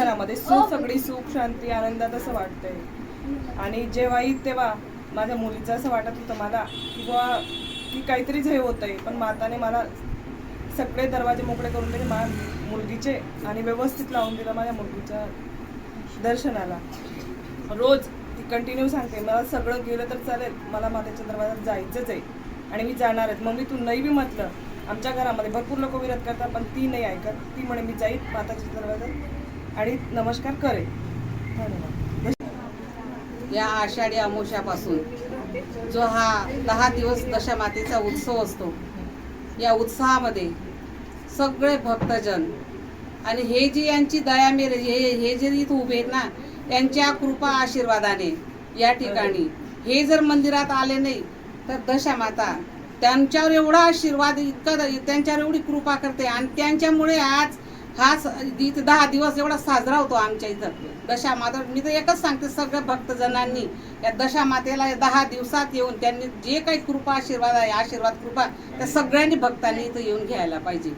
घरामध्ये सुख सगळी सुख शांती आनंदात असं वाटतंय. आणि जेव्हा येईल तेव्हा माझ्या मुलीचं असं वाटत होतं मला की बुवा की काहीतरीच हे होतंय पण माताने मला सगळे दरवाजे मोकळे करून दिले माझ्या मुलगीचे आणि व्यवस्थित लावून दिलं माझ्या मुलगीच्या दर्शनाला. रोज ती कंटिन्यू सांगते मला सगळं गेलं तर चालेल मला मातेच्या दरवाजात जायचंच आहे आणि मी जाणार आहे. मग मी तू नाही बी म्हटलं आमच्या घरामध्ये भरपूर लोक विरोध करतात पण ती नाही ऐकत. ती म्हणे मी जाईल माताच्या दरवाजात. आणि नमस्कार करेल या आषाढी अमोशापासून जो हा दहा दिवस दशा मातेचा उत्सव असतो या उत्साहामध्ये सगळे भक्तजन आणि हे जे यांची दया मेरे हे हे जे इथं उभे आहेत ना यांच्या कृपा आशीर्वादाने या ठिकाणी हे जर मंदिरात आले नाही तर दशा माता त्यांच्यावर एवढा आशीर्वाद इतका त्यांच्यावर एवढी कृपा करते आणि त्यांच्यामुळे आज हा इथं दहा दिवस एवढा साजरा होतो आमच्या इथं. दशामाता मी तर एकच सांगते सगळ्या भक्तजनांनी या दशामातेला या दहा दिवसात येऊन त्यांनी जे काही कृपा आशीर्वाद आहे आशीर्वाद कृपा त्या सगळ्यांनी भक्तांनी इथं येऊन घ्यायला पाहिजे.